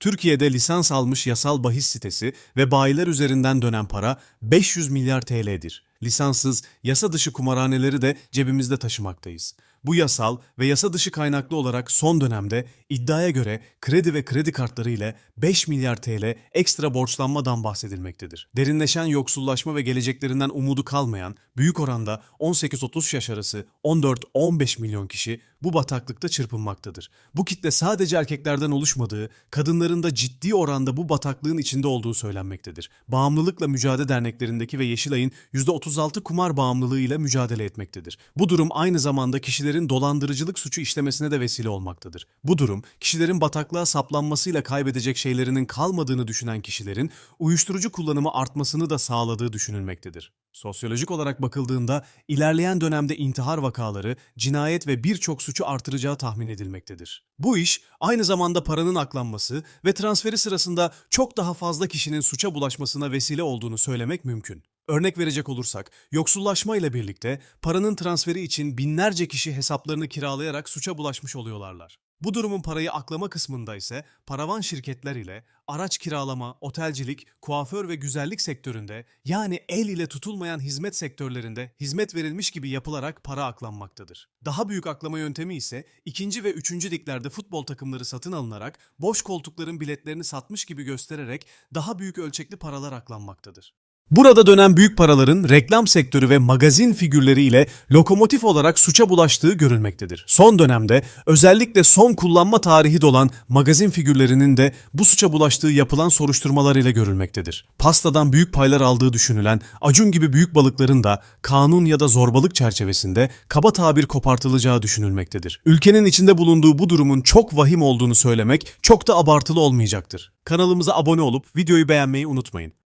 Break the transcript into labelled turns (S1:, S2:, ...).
S1: Türkiye'de lisans almış yasal bahis sitesi ve bayiler üzerinden dönen para 500 milyar TL'dir. Lisanssız, yasa dışı kumarhaneleri de cebimizde taşımaktayız. Bu yasal ve yasa dışı kaynaklı olarak son dönemde iddiaya göre kredi ve kredi kartları ile 5 milyar TL ekstra borçlanmadan bahsedilmektedir. Derinleşen yoksullaşma ve geleceklerinden umudu kalmayan, büyük oranda 18-30 yaş arası 14-15 milyon kişi bu bataklıkta çırpınmaktadır. Bu kitle sadece erkeklerden oluşmadığı, kadınların da ciddi oranda bu bataklığın içinde olduğu söylenmektedir. Bağımlılıkla Mücadele Derneklerindeki ve Yeşilay'ın %36 kumar bağımlılığı ile mücadele etmektedir. Bu durum aynı zamanda kişilerin dolandırıcılık suçu işlemesine de vesile olmaktadır. Bu durum, kişilerin bataklığa saplanmasıyla kaybedecek şeylerinin kalmadığını düşünen kişilerin uyuşturucu kullanımı artmasını da sağladığı düşünülmektedir. Sosyolojik olarak bakıldığında ilerleyen dönemde intihar vakaları, cinayet ve birçok suçu artıracağı tahmin edilmektedir. Bu iş aynı zamanda paranın aklanması ve transferi sırasında çok daha fazla kişinin suça bulaşmasına vesile olduğunu söylemek mümkün. Örnek verecek olursak, yoksullaşma ile birlikte paranın transferi için binlerce kişi hesaplarını kiralayarak suça bulaşmış oluyorlarlar. Bu durumun parayı aklama kısmında ise paravan şirketler ile araç kiralama, otelcilik, kuaför ve güzellik sektöründe yani el ile tutulmayan hizmet sektörlerinde hizmet verilmiş gibi yapılarak para aklanmaktadır. Daha büyük aklama yöntemi ise ikinci ve üçüncü liglerde futbol takımları satın alınarak boş koltukların biletlerini satmış gibi göstererek daha büyük ölçekli paralar aklanmaktadır. Burada dönen büyük paraların reklam sektörü ve magazin figürleri ile lokomotif olarak suça bulaştığı görülmektedir. Son dönemde özellikle son kullanma tarihi dolan magazin figürlerinin de bu suça bulaştığı yapılan soruşturmalar ile görülmektedir. Pastadan büyük paylar aldığı düşünülen Acun gibi büyük balıkların da kanun ya da zorbalık çerçevesinde kaba tabir kopartılacağı düşünülmektedir. Ülkenin içinde bulunduğu bu durumun çok vahim olduğunu söylemek çok da abartılı olmayacaktır. Kanalımıza abone olup videoyu beğenmeyi unutmayın.